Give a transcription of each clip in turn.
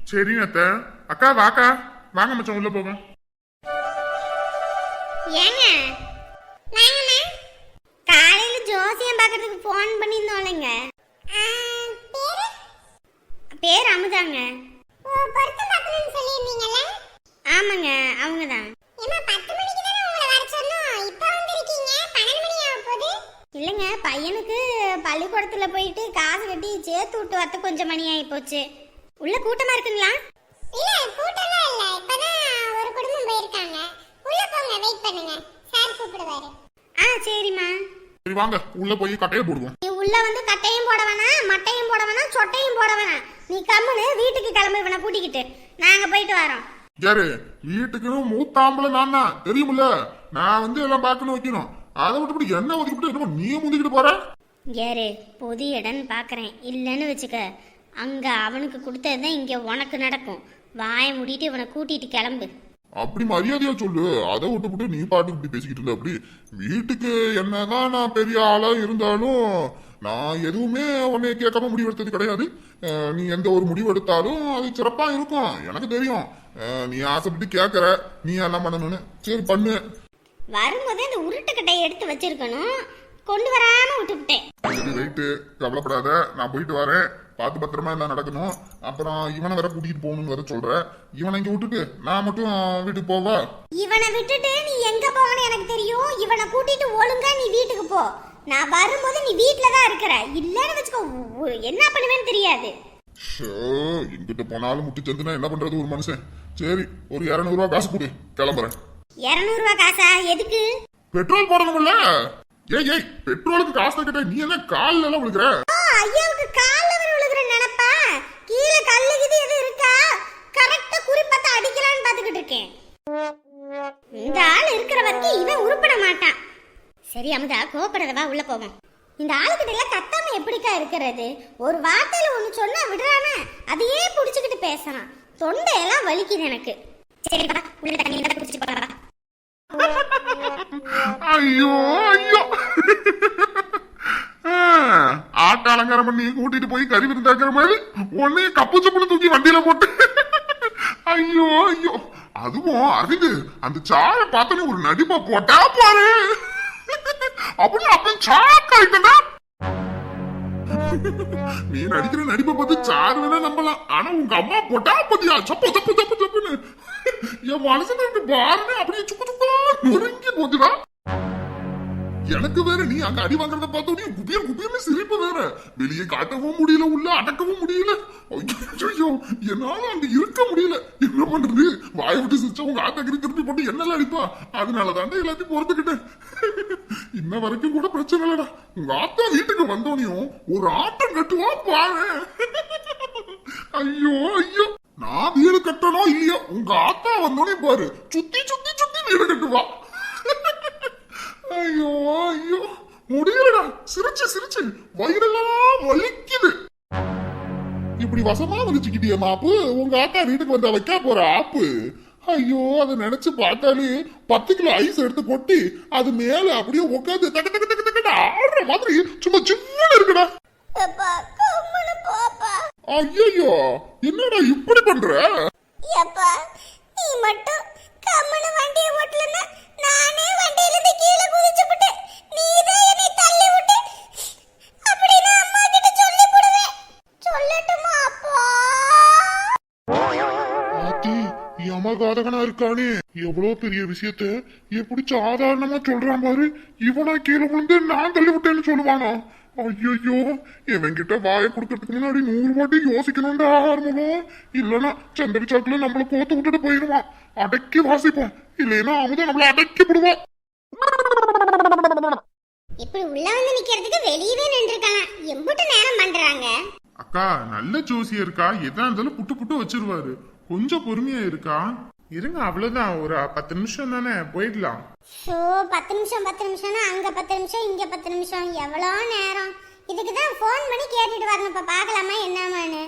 சரிங்க அத்தை. அக்கா வாக்கா. வாங்க மச்சான் உள்ள போங்க ஏங்க? வாங்கம்மா. காலையில ஜோசியம் பார்க்கறதுக்கு ஃபோன் பண்ணியிருந்தோம்லங்க. பேர்? அமுதாங்க. ஆமாங்க அவங்க தான் ஏமா பத்து மணிக்கு இல்லைங்க பையனுக்கு பள்ளிக்கூடத்துல போயிட்டு காசு கட்டி சேர்த்து விட்டு வரது கொஞ்சம் மணி ஆகி போச்சு. உள்ள கூட்டமா இருக்குங்களா? இல்ல கூட்டம்லாம் இல்ல. இப்பதான் ஒரு குடும்பம் போயிருக்காங்க. உள்ள போங்க வெயிட் பண்ணுங்க. சார் கூப்பிடுவாரு. ஆ சரிம்மா. சரி வாங்க. உள்ள போய் கட்டையை போடுவோம். நீ உள்ள வந்து கட்டையும் போட வேணாம் மட்டையும் போட வேணாம் சொட்டையும் போட வேணாம் நீ கம்முன்னு வீட்டுக்கு கிளம்பி இவனை கூட்டிக்கிட்டு. நாங்க போயிட்டு வரோம். யாரு? வீட்டுக்குன்னு மூத்தாம்பளை நான் தான் தெரியுமில்ல? நான் வந்து எல்லாம் பார்க்கணும் வைக்கணும். அதை விட்டுவிட்டு என்ன ஒதுக்கிட்டு என்னமோ நீ முந்திக்கிட்டு போற? யாரு? பொது இடம்னு பார்க்குறேன். இல்லைன்னு வச்சுக்க அங்கே அவனுக்கு கொடுத்தது தான் இங்கே உனக்கு நடக்கும். வாயை மூடிட்டு இவனை கூட்டிட்டு கிளம்பு. அப்படி மரியாதையா சொல்லு. அதை விட்டுவிட்டு நீ பாட்டுக்கு இப்படி பேசிக்கிட்டு இருந்த அப்படி. வீட்டுக்கு என்னதான் நான் பெரிய ஆளா இருந்தாலும் நான் எதுவுமே உன்னைய கேட்காம முடிவெடுத்தது கிடையாது. நீ எந்த ஒரு முடிவு எடுத்தாலும் அது சிறப்பா இருக்கும். எனக்கு தெரியும். நீ ஆசைப்பட்டு கேட்கற. நீ எல்லாம் பண்ணணும்னு. சரி பண்ணு. வரும்போதே இந்த உருட்டுக்கட்டையை எடுத்து வச்சிருக்கணும். கொண்டு வராம விட்டுவிட்டேன் சரி ரைட்டு கவலைப்படாத. நான் போயிட்டு வரேன். பார்த்து பத்திரமா எல்லாம் நடக்கணும். அப்புறம் இவனை வேற கூட்டிட்டு போகணும்னு வேற சொல்ற. இவனை இங்க விட்டுட்டு நான் மட்டும் வீட்டுக்கு போவா? இவனை விட்டுட்டு நீ எங்க போகணும் எனக்கு தெரியும். இவனை கூட்டிட்டு ஒழுங்கா நீ வீட்டுக்கு போ. நான் வரும்போது நீ வீட்ல தான் இருக்கிற. இல்லன்னு வச்சுக்கோ என்ன பண்ணுவேன்னு தெரியாது. ஷோ எங்கிட்ட போனாலும் முட்டு சந்துனா என்ன பண்றது ஒரு மனுஷன்? சரி ஒரு இருநூறு ரூபா காசு கொடு. கிளம்புறேன். இரநூறுவா காசா? எதுக்கு? பெட்ரோல் போடணும்ல. ஏய் ஏய் பெட்ரோலுக்கு காசு கேட்டா நீ என்ன கால்ல எல்லாம் விழுகிற ஐயாவுக்கு கால்ல வர விழுகிற நினைப்பா? கீழே கல்லு கிது எது இருக்கா? கரெக்டா குறிப்பாத்து அடிக்கலான்னு பாத்துக்கிட்டு இருக்கேன். இந்த ஆள் இருக்கிற வரைக்கும் இவன் உருப்பட மாட்டான். சரி அமுதா கோபப்படாத வா உள்ள போவோம். இந்த ஆளுகிட்ட எல்லாம் கத்தாம எப்படிக்கா இருக்கிறது? ஒரு வார்த்தையில ஒண்ணு சொன்னா விடுறானா? அதையே புடிச்சுக்கிட்டு பேசுறான். தொண்டையெல்லாம் வலிக்குது எனக்கு. சரி வா, உள்ள தண்ணி குடிச்சிட்டு போறா ஐயோ ஐயோ ஆட்ட அலங்காரம் பண்ணி கூட்டிட்டு போய் கறி விருந்தாக்குற மாதிரி உடனே கப்பு சப்புன்னு தூக்கி வண்டியில போட்டு ஐயோ ஐயோ அதுவும் அறிவு அந்த சாரை பார்த்தோன்னே ஒரு நடிப்பா போட்டா பாரு அப்படின்னு அப்ப சாக்காயிட்டா நீ நடிக்கிற நடிப்பை பார்த்து சாரு வேணா நம்பலாம் ஆனா உங்க அம்மா போட்டா பத்தியா சப்பு சப்பு சப்பு சப்புன்னு என் மனசுல பாருன்னு அப்படியே சுக்கு சுக்கா நொறுங்கி போச்சுடா எனக்கு வேற நீ அங்க அடி வாங்குறத பார்த்தோன்னே குபியம் குபியமே சிரிப்பு வேற. வெளியே காட்டவும் முடியல உள்ள அடக்கவும் முடியல. ஐயோ என்னால அங்க இருக்க முடியல. என்ன பண்றது? வாய விட்டு சிரிச்சா உங்க ஆத்தகிரி திருப்பி போட்டு என்னெல்லாம் அடிப்பா? அதனால தாண்டா எல்லாத்தையும் பொறுத்துக்கிட்டேன். இன்ன வரைக்கும் கூட பிரச்சனை இல்லடா. உங்க ஆத்தா வீட்டுக்கு வந்தோனையும் ஒரு ஆட்டம் கட்டுவா பாரு. ஐயோ ஐயோ. நான் வீடு கட்டணும் இல்லையா உங்க ஆத்தா வந்தோடனே பாரு. சுத்தி சுத்தி சுத்தி வீடு கட்டுவா. ஐயோ ஐயோ. முடியலடா. சிரிச்சு சிரிச்சு. வயிறெல்லாம் வலிக்குது. இப்படி வசமா வலிச்சுக்கிட்டிய மாப்பு. உங்க ஆத்தா வீட்டுக்கு வந்தா வைக்க போற ஆப்பு. ஐயோ அதை நினைச்சு பார்த்தாலே பத்து கிலோ ஐஸ் எடுத்து கொட்டி அது மேல அப்படியே உட்காந்து தக்க தக்க தக்க தக்க ஆடுற மாதிரி சும்மா சின்ன இருக்குடா. ஐயோ என்னடா இப்படி பண்ற? எப்பா நீ மட்டும் கம்முனு வண்டியை ஓட்டலன்னா நானே வண்டியில இருந்து கீழே குதிச்சு விட்டேன் நீ தான் என்னை தள்ளி விட்டு அம்மா கிட்ட சொல்லி போடுவேன் சொல்லட்டுமா அப்பா? ஆத்தி யமகாதகனா இருக்கானே. எவ்வளவு பெரிய விஷயத்த எப்படி சாதாரணமா சொல்றான் பாரு. இவனா கீழே விழுந்து நான் தள்ளி விட்டேன்னு சொல்லுவானா? ஐயோ இவன்கிட்ட வாயை கொடுக்கறதுக்கு முன்னாடி நூறு வாட்டி யோசிக்கணும்டா ஆரம்பம் இல்லனா சந்திர சாக்குல நம்மள கோத்து விட்டுட்டு போயிடுவான் அடக்கி வாசிப்போம். இல்லைன்னா அவன் நம்மள அடக்கி இப்படி உள்ள வந்து நிக்கிறதுக்கு வெளியவே நின்றுக்கலாம் எம்புட்டு நேரம் பண்றாங்க? அக்கா நல்ல ஜோசி இருக்கா? எதா இருந்தாலும் புட்டு புட்டு வச்சிருவாரு. கொஞ்சம் பொறுமையா இருக்கா? இருங்க அவ்வளவுதான். ஒரு பத்து நிமிஷம் தானே போயிடலாம். ஷோ பத்து நிமிஷம் பத்து நிமிஷம்னா அங்க பத்து நிமிஷம் இங்க பத்து நிமிஷம். எவ்வளோ நேரம்? இதுக்கு தான் ஃபோன் பண்ணி கேட்டுட்டு வரணும். இப்ப பார்க்கலாமா என்னமான்னு?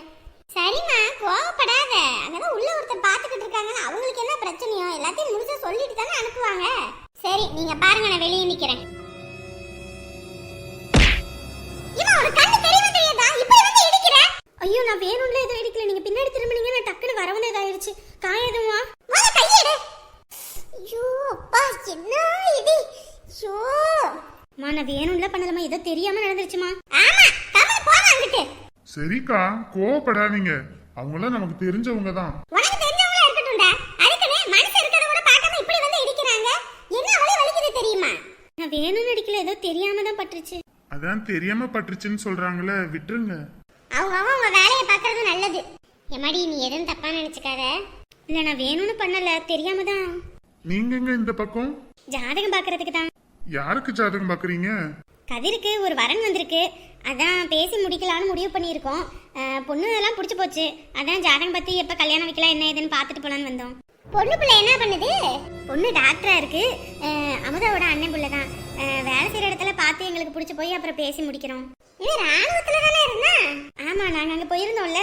சரிம்மா கோவப்படாத. அங்கதான் உள்ள ஒருத்தர் பார்த்துக்கிட்டு இருக்காங்க அவங்களுக்கு என்ன பிரச்சனையோ? எல்லாத்தையும் முடிச்சா சொல்லிட்டு தானே அனுப்புவாங்க. சரி நீங்க பாருங்க நான் வெளியே நிக்கிறேன். இவன் ஒரு கண்ணு தெரியவே தெரியாதா? இப்படி வந்து இடிக்கிற? ஐயோ நான் வேணும்ல எதுவும் இடிக்கல. நீங்க பின்னாடி திரும்பினீங்க நான் டக்குனு வரவனே இதாயிருச்சு. கையெடு. ஐயோ அப்பா என்ன இது ஐயோ. மா நான் வேணும்ல பண்ணலமா ஏதோ தெரியாம நடந்துருச்சுமா? ஆமா கமல் போறா அங்கிட்டு. சரிக்கா கோவப்படாதீங்க. அவங்களாம் நமக்கு தெரிஞ்சவங்க தான். உனக்கு தெரிஞ்சவங்களா இருக்கட்டும்டா. அதுக்குனே மனசு இருக்கிறத கூட பார்க்காம இப்படி வந்து இடிக்கிறாங்க. என்ன அவளே வலிக்குது தெரியுமா? நான் வேணும்னு அடிக்கல ஏதோ தெரியாம தான் பட்டுருச்சு. அதான் தெரியாம பட்டுருச்சுன்னு சொல்றாங்களே விட்டுருங்க. அவங்க அவங்க வேலையை பார்க்கறது நல்லது. எம்மாடி நீ எதுவும் தப்பா நினைச்சுக்காத. இல்ல நான் வேணும்னு பண்ணல தெரியாம தான். நீங்க எங்க இந்த பக்கம்? ஜாதகம் பார்க்கறதுக்கு தான். யாருக்கு ஜாதகம் பாக்குறீங்க கதிருக்கு ஒரு வரன் வந்திருக்கு. அதான் பேசி முடிக்கலான்னு முடிவு பண்ணியிருக்கோம். பொண்ணு எல்லாம் பிடிச்சி போச்சு. அதான் ஜாதகம் பற்றி எப்போ கல்யாணம் வைக்கலாம் என்ன ஏதுன்னு பார்த்துட்டு போகலான்னு வந்தோம். பொண்ணு பிள்ளை என்ன பண்ணுது? பொண்ணு டாக்டராக இருக்கு. அமுதாவோட அண்ணன் பிள்ளை தான். வேலை செய்கிற இடத்துல பார்த்து எங்களுக்கு பிடிச்சி போய் அப்புறம் பேசி முடிக்கிறோம். இது ராணுவத்தில் தானே இருந்தா? ஆமாம் நாங்கள் அங்கே போயிருந்தோம்ல.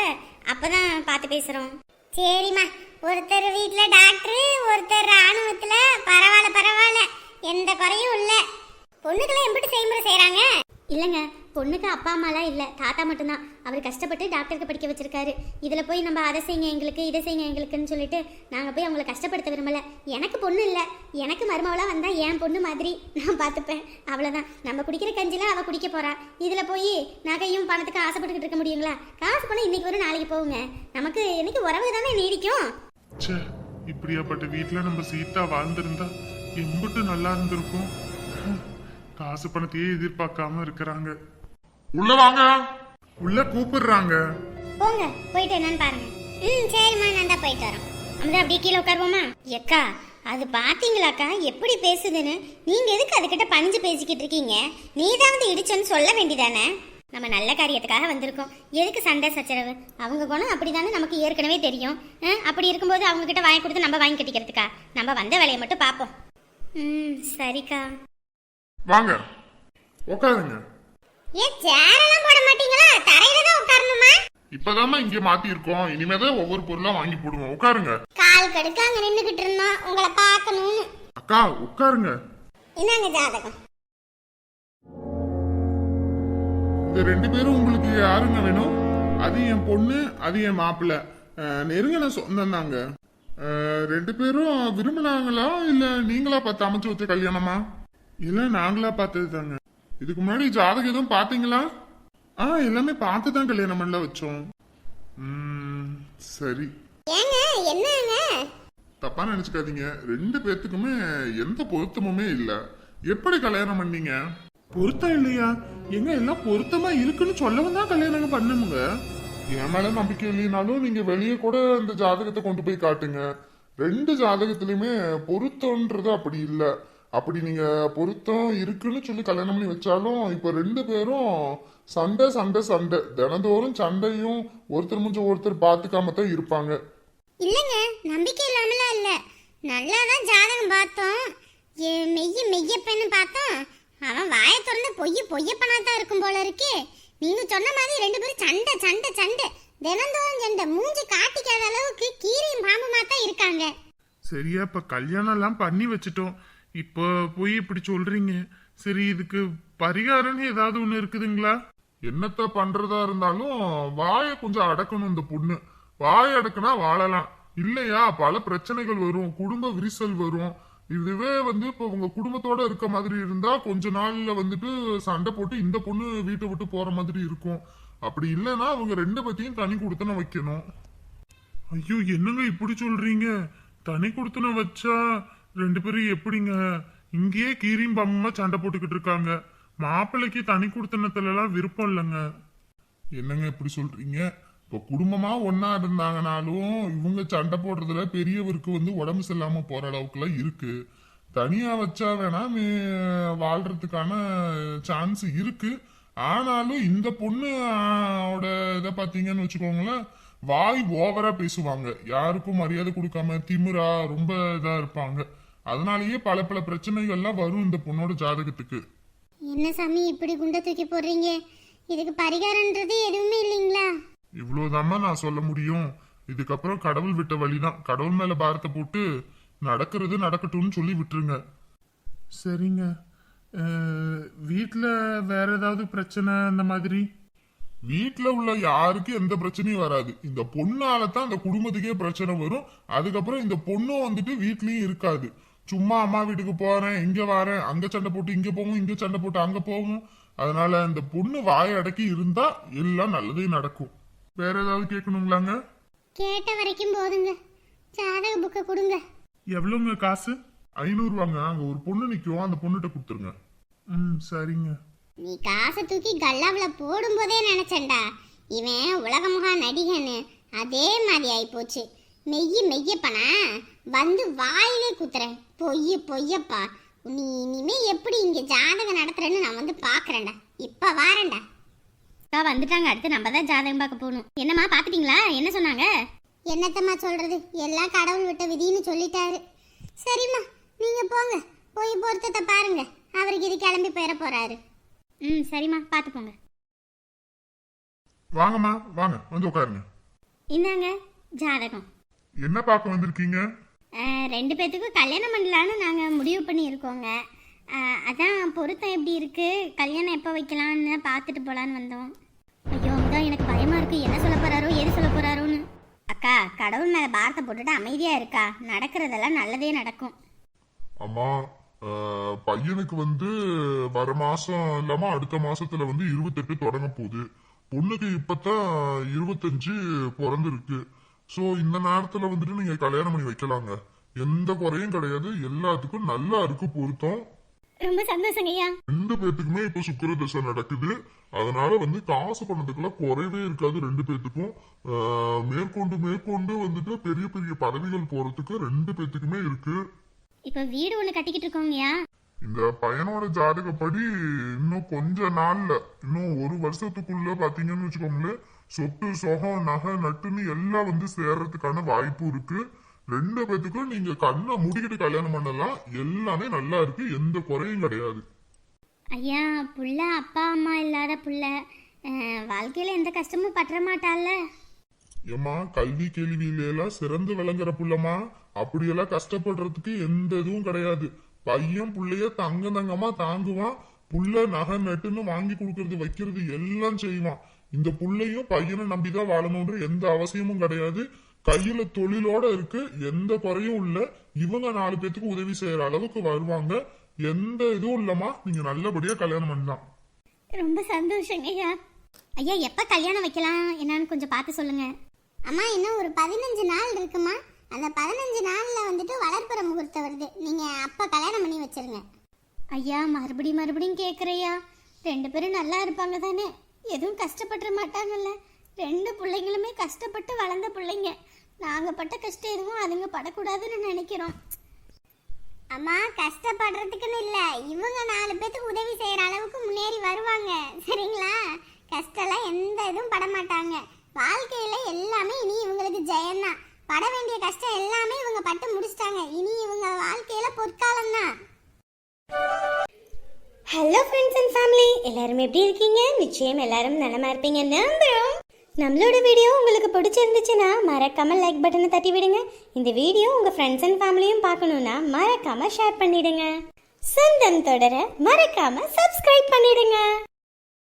அப்போ தான் பார்த்து பேசுகிறோம் சரிம்மா. ஒருத்தர் வீட்டில் டாக்டரு ஒருத்தர் ராணுவத்தில். பரவாயில்ல பரவாயில்ல. எந்த குறையும் இல்லை. பொண்ணுக்கெல்லாம் எம்பிட்டு செய்முறை செய்கிறாங்க இல்லைங்க பொண்ணுக்கு அப்பா அம்மாலாம் இல்லை. தாத்தா மட்டும்தான். அவர் கஷ்டப்பட்டு டாக்டருக்கு படிக்க வச்சிருக்காரு. இதில் போய் நம்ம அதை செய்யுங்க எங்களுக்கு இதை செய்யுங்க எங்களுக்குன்னு சொல்லிட்டு நாங்கள் போய் அவங்கள கஷ்டப்படுத்த விரும்பல. எனக்கு பொண்ணு இல்லை. எனக்கு மருமவளாக வந்தால் என் பொண்ணு மாதிரி நான் பார்த்துப்பேன். அவ்வளோதான் நம்ம குடிக்கிற கஞ்சியில் அவள் குடிக்க போகிறா இதில் போய் நகையும் பணத்துக்கு ஆசைப்பட்டுக்கிட்டு இருக்க முடியுங்களா? காசு பணம் இன்றைக்கி வரும் நாளைக்கு போகுங்க. நமக்கு என்னைக்கு உறவு தானே நீடிக்கும்? இப்படியாப்பட்ட வீட்டில் நம்ம சீதா வாழ்ந்திருந்தா எம்பிட்டு நல்லா இருந்திருக்கும். காசு பணத்தையே எதிர்பார்க்காம இருக்கிறாங்க. உள்ள வாங்க. உள்ள கூப்பிடுறாங்க. போங்க போயிட்டு என்னன்னு பாருங்க. ம் சரிம்மா நான் தான் போயிட்டு வரோம் அமுதா அப்படியே கீழே உட்காருவோமா? எக்கா அது பாத்தீங்களாக்கா? எப்படி பேசுதுன்னு? நீங்க எதுக்கு அதுகிட்ட பணிஞ்சு பேசிக்கிட்டு இருக்கீங்க? நீ தான் வந்து இடிச்சோன்னு சொல்ல வேண்டியதானே? நம்ம நல்ல காரியத்துக்காக வந்திருக்கோம். எதுக்கு சண்டை சச்சரவு? அவங்க குணம் அப்படிதானே நமக்கு ஏற்கனவே தெரியும். ஆ, அப்படி இருக்கும்போது அவங்க கிட்ட வாங்கி கொடுத்து நம்ம வாங்கி கட்டிக்கிறதுக்கா? நம்ம வந்த வேலையை மட்டும் பார்ப்போம். ம் சரிக்கா. வாங்க. உட்காருங்க ஏன் சேரெல்லாம் போட மாட்டீங்களா? தரையில தான் உட்காரணுமா இப்பதாம்மா இங்க மாத்தி இருக்கோம் இனிமேதான் ஒவ்வொரு பொருளா வாங்கி போடுவோம். உட்காருங்க கால் கடுக்க அங்க நின்னுகிட்டு இருந்தோம். உங்களை பார்க்கணும்னு. அக்கா உட்காருங்க என்னங்க ஜாதகம். இந்த ரெண்டு பேரும் உங்களுக்கு யாருங்க வேணும்? அது என் பொண்ணு அது என் மாப்பிள்ள. நெருங்கின சொந்தம் தாங்க ரெண்டு பேரும் விரும்பினாங்களா? இல்ல நீங்களா பார்த்து அமைச்சு வச்ச கல்யாணமா? இல்ல நாங்களா பார்த்தது தாங்க. இதுக்கு முன்னாடி ஜாதகம் எதுவும் பாத்தீங்களா ஆ எல்லாமே பார்த்து தான் கல்யாணம் பண்ணல வச்சோம். ம், சரி. ஏங்க என்னங்க? தப்பா நினைச்சுக்காதீங்க. ரெண்டு பேர்த்துக்குமே எந்த பொருத்தமுமே இல்ல. எப்படி கல்யாணம் பண்ணீங்க? பொருத்தம் இல்லையா? எங்க எல்லாம் பொருத்தமா இருக்குன்னு சொல்லவும் தான் கல்யாணம் பண்ணணுங்க என் மேல நம்பிக்கை இல்லைனாலும் நீங்க வெளியே கூட இந்த ஜாதகத்தை கொண்டு போய் காட்டுங்க. ரெண்டு ஜாதகத்திலயுமே பொருத்தம்ன்றது அப்படி இல்ல. அப்படி நீங்க பொருத்தம் இருக்குன்னு சொல்லி கல்யாணம் பண்ணி வச்சாலும் இப்ப ரெண்டு பேரும் சண்டை சண்டை சண்டை. தினந்தோறும் சண்டையும் ஒருத்தர் முடிஞ்ச ஒருத்தர் பார்த்துக்காம தான் இருப்பாங்க. இல்லைங்க நம்பிக்கை இல்லாமலாம் இல்ல. நல்லா தான் ஜாதகம் பார்த்தோம். ஏ, மெய்ய மெய்யப்பன்னு பார்த்தோம். அவன் வாயை திறந்து பொய்ய பொய்யப்பனா தான் இருக்கும் போல இருக்கே. நீங்க சொன்ன மாதிரி ரெண்டு பேரும் சண்டை சண்டை சண்டை. தினந்தோறும் சண்டை. மூஞ்சி காட்டிக்காத அளவுக்கு கீரியும் பாம்புமா தான் இருக்காங்க. சரியா இப்ப கல்யாணம் எல்லாம் பண்ணி வச்சுட்டோம். இப்போ போய் இப்படி சொல்றீங்க. சரி இதுக்கு பரிகாரம்னு ஏதாவது ஒண்ணு இருக்குதுங்களா? என்னத்த பண்றதா இருந்தாலும் வாயை கொஞ்சம் அடக்கணும் இந்த பொண்ணு. வாயை அடக்குனா வாழலாம். இல்லையா பல பிரச்சனைகள் வரும் குடும்ப விரிசல் வரும். இதுவே வந்து இப்போ உங்க குடும்பத்தோட இருக்க மாதிரி இருந்தா கொஞ்ச நாள்ல வந்துட்டு சண்டை போட்டு இந்த பொண்ணு வீட்டை விட்டு போற மாதிரி இருக்கும். அப்படி இல்லைன்னா அவங்க ரெண்டு பத்தியும் தனி கொடுத்தன வைக்கணும். ஐயோ என்னங்க இப்படி சொல்றீங்க? தனி கொடுத்தன வச்சா ரெண்டு பேரும் எப்படிங்க? இங்கேயே கீரியும் பம்மமா சண்டை போட்டுக்கிட்டு இருக்காங்க. மாப்பிள்ளைக்கு தனி கொடுத்தனத்துல எல்லாம் விருப்பம் இல்லைங்க. என்னங்க இப்படி சொல்றீங்க? இப்போ குடும்பமா ஒன்னா இருந்தாங்கனாலும் இவங்க சண்டை போடுறதுல பெரியவருக்கு வந்து உடம்பு சரியில்லாம போற அளவுக்குலாம் இருக்கு. தனியா வச்சா வேணா வாழ்றதுக்கான சான்ஸ் இருக்கு. ஆனாலும் இந்த பொண்ணோட இதை பார்த்தீங்கன்னு வச்சுக்கோங்களேன் வாய் ஓவரா பேசுவாங்க. யாருக்கும் மரியாதை கொடுக்காம திமிரா ரொம்ப இதா இருப்பாங்க. அதனாலயே பல பல பிரச்சனைகள்லாம் வரும் இந்த பொண்ணோட ஜாதகத்துக்கு. என்ன சாமி இப்படி குண்டை தூக்கி போடுறீங்க? இதுக்கு பரிகாரம்ன்றது எதுவுமே இல்லைங்களா? இவ்வளவுதாம்மா நான் சொல்ல முடியும். இதுக்கப்புறம் கடவுள் விட்ட வழிதான். கடவுள் மேல பாரத்தை போட்டு நடக்கிறது நடக்கட்டும்னு சொல்லி விட்டுருங்க. சரிங்க. வீட்டில் வேற ஏதாவது பிரச்சனை அந்த மாதிரி? வீட்ல உள்ள யாருக்கும் எந்த பிரச்சனையும் வராது. இந்த பொண்ணால தான் அந்த குடும்பத்துக்கே பிரச்சனை வரும். அதுக்கப்புறம் இந்த பொண்ணும் வந்துட்டு வீட்லயும் இருக்காது. சும்மா அம்மா வீட்டுக்கு போறேன் இங்க வரேன் அங்க சண்டை போட்டு இங்க போவோம் இங்க சண்டை போட்டு அங்க போவோம். அதனால இந்த பொண்ணு வாய அடக்கி இருந்தா எல்லாம் நல்லதே நடக்கும். வேற ஏதாவது கேட்கணுங்களாங்க? கேட்ட வரைக்கும் போதுங்க. ஜாதக புக்கை கொடுங்க. எவ்வளோங்க காசு? ஐநூறுவாங்க. அங்க ஒரு பொண்ணு நிக்கும் அந்த பொண்ணுகிட்ட கொடுத்துருங்க. ம் சரிங்க. நீ காசை தூக்கி கல்லாவில் போடும்போதே நினைச்சேன்டா. இவன் உலகமுகா நடிகன்னு. அதே மாதிரி ஆயிப்போச்சு. மெய்ய மெய்யப்பனா வந்து வாயிலே குத்துறேன் பொய்ய பொய்யப்பா. நீ இனிமே எப்படி இங்க ஜாதகம் நடத்துறேன்னு நான் வந்து பாக்குறேன்டா. இப்ப வாரேன்டா. அக்கா வந்துட்டாங்க. அடுத்து நம்ம தான் ஜாதகம் பார்க்க போகணும். என்னம்மா பார்த்துட்டீங்களா என்ன சொன்னாங்க? என்னத்தம்மா சொல்றது? எல்லாம் கடவுள் விட்ட விதின்னு சொல்லிட்டாரு. சரிம்மா நீங்க போங்க. போய் பொருத்தத்தை பாருங்க. அவருக்கு இது கிளம்பி போயிட போறாரு. ம் சரிம்மா. பார்த்து போங்க. வாங்கம்மா. வாங்க. வந்து உட்காருங்க. இந்தாங்க ஜாதகம். என்ன பார்க்க வந்திருக்கீங்க? ரெண்டு பேர்த்துக்கும் கல்யாணம் பண்ணலான்னு நாங்கள் முடிவு பண்ணியிருக்கோங்க. அதான் பொருத்தம் எப்படி இருக்கு? கல்யாணம் எப்போ வைக்கலான்னு பார்த்துட்டு போகலான்னு வந்தோம். ஐயோ அதான் எனக்கு பயமா இருக்கு. என்ன சொல்ல போறாரோ ஏது சொல்ல போறாரோன்னு. அக்கா கடவுள் மேலே பாரத்தை போட்டுட்டு அமைதியா இருக்கா? நடக்கிறதெல்லாம் நல்லதே நடக்கும். அம்மா பையனுக்கு வந்து வர மாசம் இல்லாம அடுத்த மாசத்துல வந்து இருபத்தெட்டு தொடங்க போகுது. பொண்ணுக்கு இப்பதான் இருபத்தஞ்சு பிறந்திருக்கு. சோ இந்த நேரத்துல வந்துட்டு நீங்க கல்யாணம் பண்ணி வைக்கலாங்க. எந்த குறையும் கிடையாது. எல்லாத்துக்கும் நல்லா இருக்கு பொருத்தம். ரொம்ப சந்தோஷங்க ஐயா. ரெண்டு பேத்துக்குமே இப்ப சுக்கிர தசை நடக்குது. அதனால வந்து காசு பணத்துக்குலாம் குறைவே இருக்காது ரெண்டு பேத்துக்கும். ஆஹ் மேற்கொண்டு மேற்கொண்டு வந்துட்டு பெரிய பெரிய பதவிகள் போறதுக்கு ரெண்டு பேத்துக்குமே இருக்கு. இப்போ வீடு ஒன்று கட்டிக்கிட்டு இருக்கோங்கய்யா இந்த பையனோட ஜாதகப்படி இன்னும் கொஞ்ச நாள்ல இன்னும் ஒரு வருஷத்துக்குள்ள பாத்தீங்கன்னு வச்சுக்கோங்களேன் சொத்து சொகம் நகை நட்டுன்னு எல்லாம் வந்து சேர்றதுக்கான வாய்ப்பு இருக்கு. ரெண்டு பேத்துக்கும் நீங்க கண்ணை மூடிக்கிட்டு கல்யாணம் பண்ணலாம். எல்லாமே நல்லா இருக்கு. எந்த குறையும் கிடையாது. ஐயா புள்ள அப்பா அம்மா இல்லாத புள்ள வாழ்க்கையில எந்த கஷ்டமும் பற்ற மாட்டாள்ல. ஏம்மா கல்வி கேள்வியில எல்லாம் சிறந்து விளங்குற புள்ளமா அப்படியெல்லாம் கஷ்டப்படுறதுக்கு எந்த இதுவும் கிடையாது. பையன் புள்ளைய தங்க தங்கமா தாங்குவான். புள்ள நகை நட்டுன்னு வாங்கி கொடுக்கறது வைக்கிறது எல்லாம் செய்வான். இந்த புள்ளையும் பையனை நம்பிதான் வாழணும்ன்ற எந்த அவசியமும் கிடையாது. கையில தொழிலோட இருக்கு எந்த குறையும் இல்ல. இவங்க நாலு பேத்துக்கு உதவி செய்யற அளவுக்கு வருவாங்க. எந்த இதுவும் இல்லமா நீங்க நல்லபடியா கல்யாணம் பண்ணலாம். ரொம்ப சந்தோஷங்க ஐயா. ஐயா எப்போ கல்யாணம் வைக்கலாம்? என்னன்னு கொஞ்சம் பார்த்து சொல்லுங்க. அம்மா இன்னும் ஒரு பதினஞ்சு நாள் இருக்குமா? அந்த பதினஞ்சு நாளில் வந்துட்டு வளர்ப்புற முகூர்த்தம் வருது. நீங்கள் அப்போ கல்யாணம் பண்ணி வச்சிருங்க. ஐயா மறுபடியும் மறுபடியும் கேட்குறையா ரெண்டு பேரும் நல்லா இருப்பாங்க தானே? எதுவும் கஷ்டப்பட்டுற மாட்டாங்கல்ல. ரெண்டு பிள்ளைங்களுமே கஷ்டப்பட்டு வளர்ந்த பிள்ளைங்க. நாங்கள் பட்ட கஷ்டம் எதுவும் அதுங்க படக்கூடாதுன்னு நினைக்கிறோம். அம்மா கஷ்டப்படுறதுக்குன்னு இல்ல. இவங்க நாலு பேத்துக்கு உதவி செய்யற அளவுக்கு முன்னேறி வருவாங்க. சரிங்களா? கஷ்டம்லாம் எந்த இதுவும் பட மாட்டாங்க வாழ்க்கையில எல்லாமே இனி இவங்களுக்கு ஜெயம்தான். பட வேண்டிய கஷ்டம் எல்லாமே இவங்க பட்டு முடிச்சிட்டாங்க. இனி இவங்க வாழ்க்கையில பொற்காலம் தான் ஹலோ ஃப்ரெண்ட்ஸ் அண்ட் ஃபேமிலி எல்லாரும் எப்படி இருக்கீங்க? நிச்சயம் எல்லாரும் நலமா இருப்பீங்க நம்புறோம். நம்மளோட வீடியோ உங்களுக்கு பிடிச்சிருந்துச்சுன்னா மறக்காம லைக் பட்டனை தட்டி விடுங்க. இந்த வீடியோ உங்க ஃப்ரெண்ட்ஸ் அண்ட் ஃபேமிலியும் பார்க்கணும்னா மறக்காம ஷேர் பண்ணிடுங்க. சொந்தம் தொடர மறக்காம சப்ஸ்கிரைப் பண்ணிடுங்க.